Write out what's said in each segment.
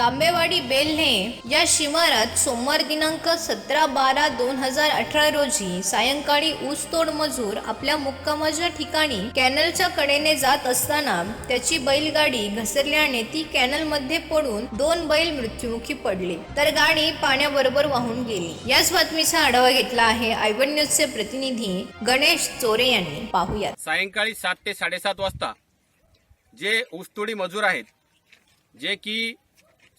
तांबेवाडी बेल्हे या शिवारात सोमवार दिनांक सतरा बारा दोन हजार अठरा रोजी सायंकाळी ऊसतोड मजूर आपल्या मुक्कामाच्या ठिकाणी कॅनलच्या कडेने जात असताना त्याची बैलगाडी घसरल्याने ती कॅनलमध्ये पडून दोन बैल मृत्युमुखी पडले. तर गाडी पाण्याबरोबर वाहून गेली. याच बातमीचा आढावा घेतला आहे आयवन न्यूजचे प्रतिनिधी गणेश चोरे यांनी. पाहूयात. सायंकाळी सात ते साडेसात वाजता जे ऊसतोडी मजूर आहेत जे की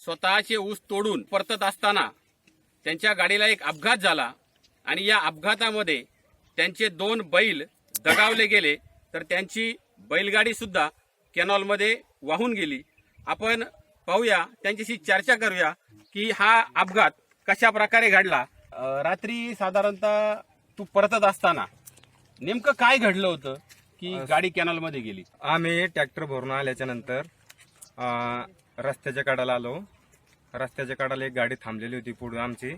स्वतःचे ऊस तोडून परतत असताना त्यांच्या गाडीला एक अपघात झाला आणि या अपघातामध्ये त्यांचे दोन बैल दगावले गेले तर त्यांची बैलगाडी सुद्धा कॅनॉलमध्ये वाहून गेली. आपण पाहूया त्यांच्याशी चर्चा करूया की हा अपघात कशा प्रकारे घडला रात्री साधारणतः तू परतत असताना नेमकं काय घडलं होतं की गाडी कॅनलमध्ये गेली? आम्ही ट्रॅक्टर भरून आल्याच्यानंतर अं, रस्त्याच्या कडाला आलो. रस्त्याच्या कडाला एक गाडी थांबलेली होती पुढे आमची.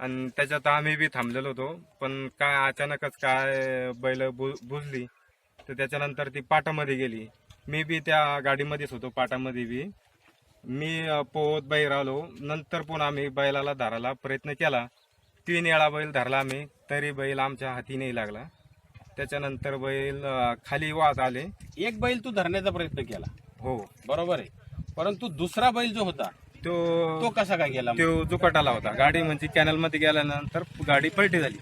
आणि त्याच्यात आम्ही बी थांबलेलो होतो. पण काय अचानकच काय बैल बु बुजली. तर त्याच्यानंतर ती पाटामध्ये गेली. मी बी त्या गाडीमध्येच होतो पाटामध्ये बी. मी पोहत बाहेर आलो. नंतर पुन्हा आम्ही बैलाला धरायला प्रयत्न केला. तीन वेळा बैल धरला आम्ही. तरी बैल आमच्या हाती नाही लागला. त्याच्यानंतर बैल खाली वाहत आले. एक बैल तू धरण्याचा प्रयत्न केला. हो. बरोबर आहे. परंतु दुसरा बैल जो होता तो तो कसा काय गेला तो जुकटाला होता. गाडी म्हणजे कॅनलमध्ये गेल्यानंतर गाडी पलटी झाली.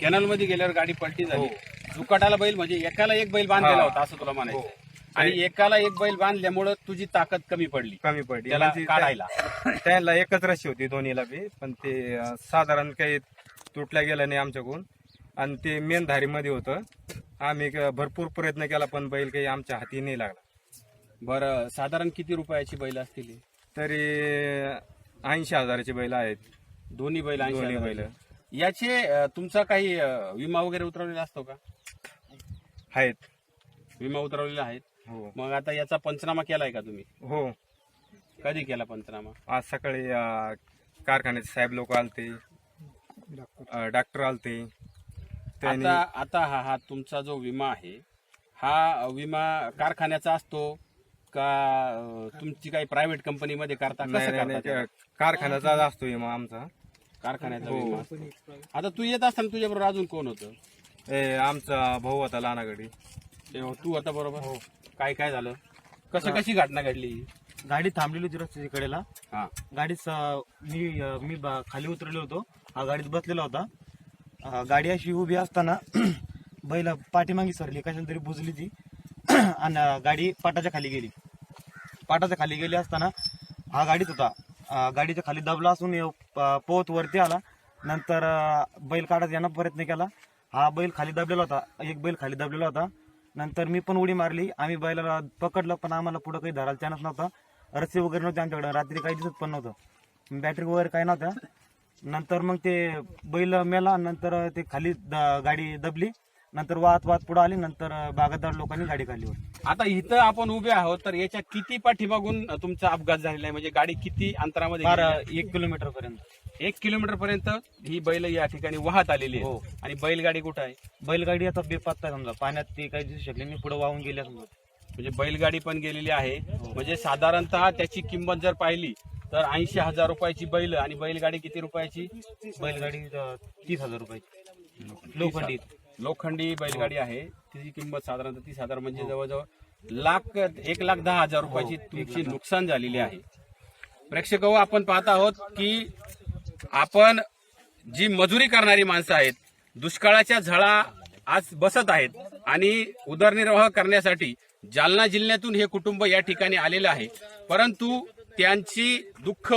कॅनलमध्ये गेल्यावर गाडी पलटी झाली. जुकाटाला बैल म्हणजे एकाला एक बैल बांधलेला हा. होता असं तुला म्हणायचं हो. आणि एकाला एक बैल बांधल्यामुळं तुझी ताकद कमी पडली. कमी पडली. त्याला म्हणजे काढायला. त्या- त्याला एकच रशी होती दोन्हीला बी. पण ते साधारण काही तुटल्या गेलं नाही आमच्याकडून. आणि ते मेन धारीमध्ये होतं. आम्ही भरपूर प्रयत्न केला पण बैल काही आमच्या हाती नाही लागला. बरं साधारण किती रुपयाची बैल असतील ही? तरी ऐंशी हजाराचे बैल आहेत. दोन्ही बैल ऐंशी दोन्ही हजाराचे. बैल. याचे अं, तुमचा काही अं, विमा वगैरे उतरवलेला असतो का? आहेत. विमा उतरवलेला आहेत. हो. मग आता याचा पंचनामा केलाय का तुम्ही? हो. कधी केला पंचनामा? आज सकाळी अं, कारखान्याचे साहेब लोक आलते. अं, डॉक्टर आलते. त्यांनी आता आता हा हा तुमचा जो विमा आहे हा विमा कारखान्याचा असतो का अं, तुमची काही प्रायव्हेट कंपनीमध्ये करता नाही, कसं नाही, करता ते? कारखान्याचा असतो विमा आमचा. कारखान्याचा हो. विमा असतो. आता तू येत असताना तुझ्याबरोबर अजून कोण होतं? ए आमचा भाऊ होता लहानागडी ते हो, तू होता बरोबर? हो. काय काय झालं? कसं कशी घटना घडली? गाडी थांबलेली होती रस्त्याच्या कडेला. हा. गाडीत मी मी बा- खाली उतरलो होतो. हा गाडीत बसलेला होता. अं, गाडी अशी उभी असताना बैल पाठीमागे सरली. कशाला तरी बुजली ती. आणि गाडी पाटाच्या खाली गेली. पाटाच्या खाली गेली असताना हा गाडीत होता. गाडीच्या खाली दबला असून पोत प- वरती आला. नंतर बैल काढत यानं प्रयत्न केला. हा बैल खाली दबलेला होता. एक बैल खाली दबलेला होता. नंतर मी पण उडी मारली. आम्ही बैलाला पकडलं पण आम्हाला पुढं काही धरायला चान्स नव्हता. रस्सी वगैरे नव्हते आमच्याकडे. रात्री काही दिसत पण नव्हतं. बॅटरी वगैरे काही नव्हत्या नंतर मग ते बैल मेला. नंतर ते खाली द- गाडी दबली. नंतर वाहत वाहत पुढे आली नंतर बागायतदार लोकांनी गाडी काढली वर आता इथं आपण उभे आहोत तर याच्या किती पाठीमागून तुमचा अपघात झालेला आहे? म्हणजे गाडी किती अंतरामध्ये आहे? एक किलोमीटर पर्यंत. एक किलोमीटर पर्यंत ही बैल या ठिकाणी वाहत आलेली आहे. हो. आणि बैलगाडी कुठं आहे? बैलगाडी आता बेपत्ता आहे समजा. पाण्यात ती काही दिसू शकली नाही पुढे वाहून गेली समजा. म्हणजे बैलगाडी पण गेलेली आहे. म्हणजे साधारणतः त्याची किंमत जर पाहिली तर ऐंशी हजार रुपयाची बैल आणि बैलगाडी किती रुपयाची? बैलगाडी अं, तीस हजार रुपये लोखंडी. लोखंडी बैलगाडी आहे. तिची किंमत साधारणतः तीस हजार म्हणजे जवळजवळ लाख एक लाख दहा हजार रुपयाची तुमची नुकसान झालेली आहे. प्रेक्षक हो, आपण पाहत आहोत की आपण जी मजुरी करणारी माणसं आहेत दुष्काळाच्या झळा आज बसत आहेत आणि उदरनिर्वाह करण्यासाठी जालना जिल्ह्यातून हे कुटुंब या ठिकाणी आलेलं आहे. परंतु त्यांची दुःख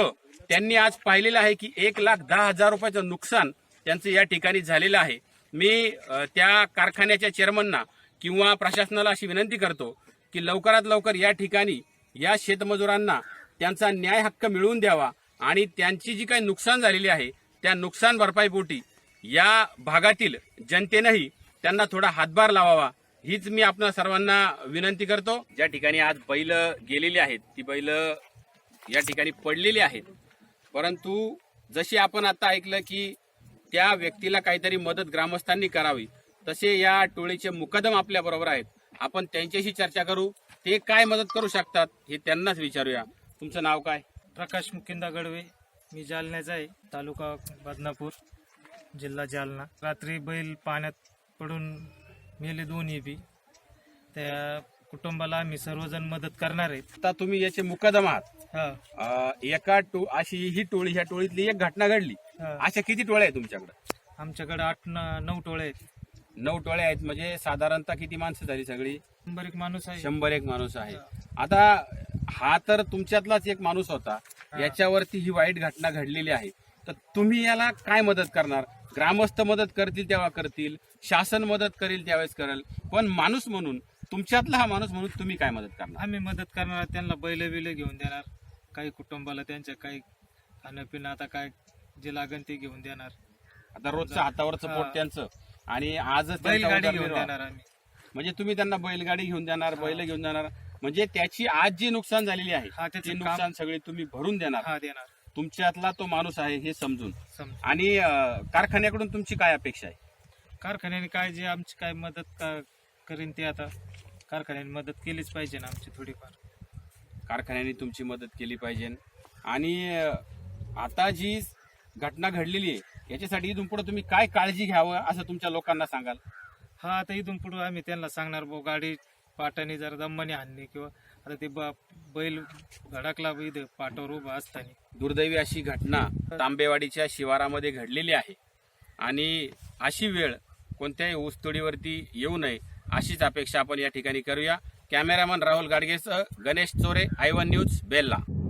त्यांनी आज पाहिलेलं आहे की एक लाख दहा हजार रुपयाचं नुकसान त्यांचं या ठिकाणी झालेलं आहे. मी त्या कारखान्याच्या चेअरमनना किंवा प्रशासनाला अशी विनंती करतो की लवकरात लवकर या ठिकाणी या शेतमजुरांना त्यांचा न्याय हक्क मिळवून द्यावा आणि त्यांची जी काही नुकसान झालेली आहे त्या नुकसान भरपाईपोटी या भागातील जनतेनंही त्यांना थोडा हातभार लावावा. हीच मी आपणा सर्वांना विनंती करतो. ज्या ठिकाणी आज बैल गेलेली आहेत ती बैल या ठिकाणी पडलेली आहेत. परंतु जशी आपण आता ऐकलं की त्या व्यक्तीला काहीतरी मदत ग्रामस्थांनी करावी. तसे या टोळीचे मुकदम आपल्या बरोबर आहेत. आपण त्यांच्याशी चर्चा करू. ते काय मदत करू शकतात हे त्यांनाच विचारूया. तुमचं नाव काय? प्रकाश मुकिंदा गडवे. मी जालन्याचा आहे तालुका बदनापूर जिल्हा जालना. रात्री बैल पाण्यात पडून मेले दोन्ही बी. त्या कुटुंबाला आम्ही सर्वजण मदत करणार आहेत. आता तुम्ही याचे मुकदम आहात. हा. अं, एका टो अशी ही टोळी ह्या टोळीतली एक घटना घडली. अशा किती टोळ्या आहेत तुमच्याकडे? आमच्याकडे आठ न- नऊ टोळे आहेत. नऊ टोळ्या आहेत म्हणजे साधारणतः किती माणसं झाली सगळी? शंभर एक माणूस आहे. शंभर एक माणूस आहे. आता हा तर तुमच्यातलाच एक माणूस होता. याच्यावरती ही वाईट घटना घडलेली आहे. तर तुम्ही याला काय मदत करणार? ग्रामस्थ मदत करतील तेव्हा करतील शासन मदत करेल त्यावेळेस करेल. पण माणूस म्हणून तुमच्यातला हा माणूस म्हणून तुम्ही काय मदत करणार? आम्ही मदत करणार त्यांना बैल बिल घेऊन देणार. काही कुटुंबाला त्यांच्या काही खाणं पिणं आता काय जे लागेल ते घेऊन देणार. आता रोजचं हातावरचं पोट. त्यांचं. आणि आजच त्यांचा बैलगाडी घेऊन. देणार आम्ही. म्हणजे तुम्ही त्यांना बैलगाडी घेऊन देणार बैल घेऊन देणार. म्हणजे त्याची आज जी नुकसान झालेली आहे हा, त्याचं ते काम- नुकसान सगळे तुम्ही भरून देणार. हा देणार. तुमच्यातला तो माणूस आहे हे समजून. समजा आणि अं, कारखान्याकडून तुमची काय अपेक्षा आहे? कारखान्याने काय जे आमची काय मदत का करीन ते आता कारखान्याने मदत केलीच पाहिजे ना आमची थोडीफार. कारखान्याने तुमची मदत केली पाहिजे. आणि अं, आता जी घटना घडलेली आहे. याच्यासाठी इथून पुढे तुम्ही काय काळजी घ्यावं असं तुमच्या लोकांना सांगाल? हा आता इथून पुढे आम्ही त्यांना सांगणार भाऊ गाडी पाटाने जरा दम्माने हाणली किंवा आता ते ब- बैल धडकला इथं पाटावर उभा असताना. दुर्दैवी अशी घटना तांबेवाडीच्या शिवारामध्ये घडलेली आहे. आणि अशी वेळ कोणत्याही ऊसतोडीवरती येऊ नये अशीच अपेक्षा आपण या ठिकाणी करूया. कॅमेरामन राहुल गाडगेसह गणेश चोरे आय वन न्यूज बेल्ला.